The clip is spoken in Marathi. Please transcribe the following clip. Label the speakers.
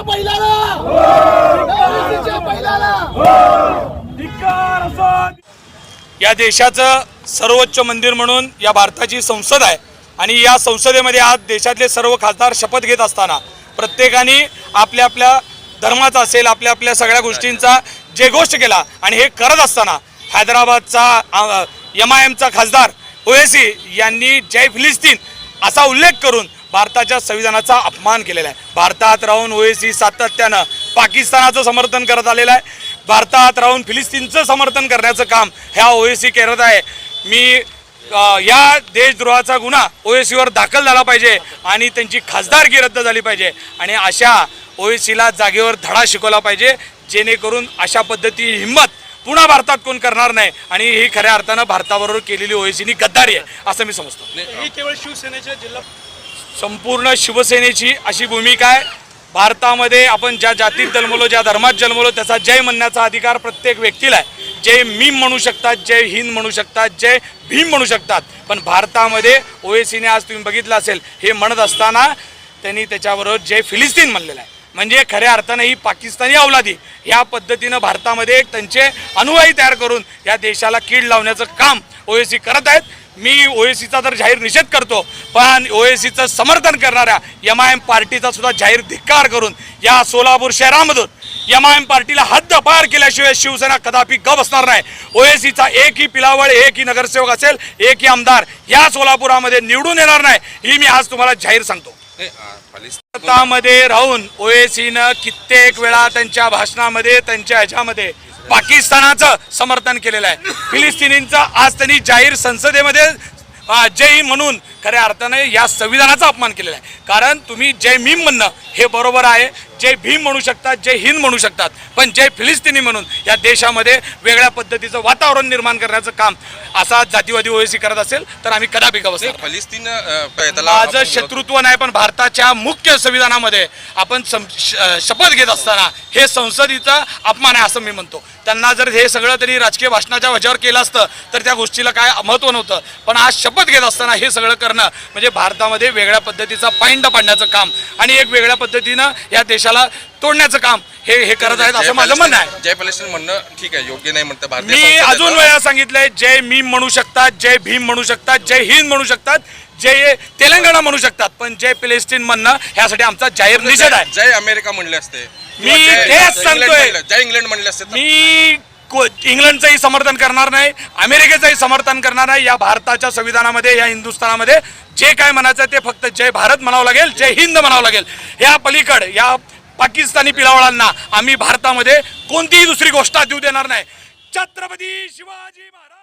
Speaker 1: ओबीसीच्या बैलाला ओबीसीच्या बैलाला
Speaker 2: या देशाचं सर्वोच्च मंदिर म्हणून या भारताची संसद आहे. आणि या संसदेमध्ये आज देशातले सर्व खासदार शपथ घेत असताना प्रत्येकाने आपल्या आपल्या धर्माचा असेल आपल्या आपल्या सगळ्या गोष्टींचा जयघोष केला आणि हे करत असताना हैदराबादचा एम आय एमचा खासदार ओएसी यांनी जय फिलिस्तीन असा उल्लेख करून भारताच्या संविधानाचा अपमान केलेला आहे. भारतात राहून ओएसी सातत्यानं पाकिस्तानाचं समर्थन करत आलेलं आहे. भारतात राहून फिलिस्तीनचं समर्थन करण्याचं काम ह्या ओएसी करत आहे. मी या देशद्रोहाचा गुन्हा ओएसीवर दाखल झाला पाहिजे आणि त्यांची खासदारकी रद्द झाली पाहिजे आणि अशा ओएसीला जागेवर धडा शिकवला पाहिजे जेणेकरून अशा पद्धती हिंमत पुन्हा भारतात कोण करणार नाही आणि ही खऱ्या अर्थानं भारताबरोबर केलेली ओएसीनी गद्दारी आहे असं मी समजतो.
Speaker 3: ही केवळ शिवसेनेच्या जिल्हा
Speaker 2: संपूर्ण शिवसेनेची अशी भूमिका आहे. भारतामध्ये आपण ज्या जातीत जन्मलो ज्या धर्मात जन्मलो त्याचा जय म्हणण्याचा अधिकार प्रत्येक व्यक्तीला आहे. जय मीम म्हणू शकतात जय हिंद म्हणू शकतात जय भीम म्हणू शकतात पण भारतामध्ये ओएसीने आज तुम्ही बघितलं असेल हे म्हणत असताना त्यांनी त्याच्याबरोबर जय फिलिस्तीन म्हणलेलं आहे. म्हणजे खऱ्या अर्थानं ही पाकिस्तानी अवलादी ह्या पद्धतीनं भारतामध्ये त्यांचे अनुयायी तयार करून या देशाला कीड लावण्याचं काम ओएसी करत आहेत. मी ओएसीचा तर जाहीर निषेध करतो पण ओएसीचं समर्थन करणाऱ्या एम आय एम पार्टीचा सुद्धा जाहीर धिक्कार करून या सोलापूर शहरामधून एम आय एम पार्टीला हद्द पार केल्याशिवाय शिवसेना कदापि ग बसणार नाही. ओएसीचा एकही पिलावळ एकही नगरसेवक असेल एकही आमदार या सोलापुरामध्ये निवडून येणार नाही ही मी आज तुम्हाला जाहीर सांगतो. भारतामध्ये राहून ओएसीनं कित्येक वेळा त्यांच्या भाषणामध्ये त्यांच्या ह्याच्यामध्ये पाकिस्तानाचं समर्थन केलेलं आहे. फिलिस्तिनींचं आज त्यांनी जाहीर संसदेमध्ये जय म्हणून खऱ्या अर्थाने या संविधानाचा अपमान केलेला आहे. कारण तुम्ही जय भीम म्हणणं हे बरोबर आहे. जय भीम म्हणू शकतात जय हिंद म्हणू शकतात. पण जय फिलिस्तिनी म्हणून या देशामध्ये वेगळ्या पद्धतीचं वातावरण निर्माण करण्याचं काम असा जातीवादी ओएसी करत असेल तर आम्ही कदापि गवस
Speaker 4: फलिस्तीन
Speaker 2: माझं शत्रुत्व नाही पण भारताच्या मुख्य संविधानामध्ये आपण शपथ घेत असताना हे संसदेचा अपमान आहे असं मी म्हणतो. त्यांना जर हे सगळं तरी राजकीय भाषणाच्या वजावर केलं असतं तर त्या गोष्टीला काय महत्त्व नव्हतं. पण आज शपथ घेत असताना हे सगळं करणं म्हणजे भारतामध्ये वेगळ्या पद्धतीचा पायंडा पाडण्याचं काम आणि एक वेगळ्या पद्धतीनं या देशाला तोडण्याचं काम हे हे करत आहेत असं माझं म्हणणं आहे
Speaker 4: जय फलिस्तीन म्हणणं ठीक आहे योग्य नाही म्हणतं भारतीय
Speaker 2: मी. अजून वेळा सांगितलंय जय मी म्हणू शकतात जय भीम म्हणू शकतात जय हिंद म्हणू शकतात जय तेलंगणा म्हणू शकतात पण जय फिलिस्तीन म्हणणं ह्यासाठी आमचा जाहीर निषेध आहे
Speaker 4: जय अमेरिका म्हणले असते
Speaker 2: मी
Speaker 4: किंवा जय-
Speaker 2: तेच
Speaker 4: जय इंग्लंड
Speaker 2: सांगतोय.
Speaker 4: म्हणलं- जय इंग्लंड म्हणले असते तर-
Speaker 2: मी को- इंग्लंडचंही समर्थन करणार नाही अमेरिकेचंही समर्थन करणार नाही या भारताच्या संविधानामध्ये या हिंदुस्थानामध्ये. जे काय म्हणायचं ते फक्त जय भारत म्हणावं लागेल जय हिंद म्हणावं लागेल. या पलीकड या पाकिस्तानी पिलावळांना आम्ही भारतामध्ये कोणतीही दुसरी गोष्ट देऊ देणार नाही. छत्रपती शिवाजी महाराज!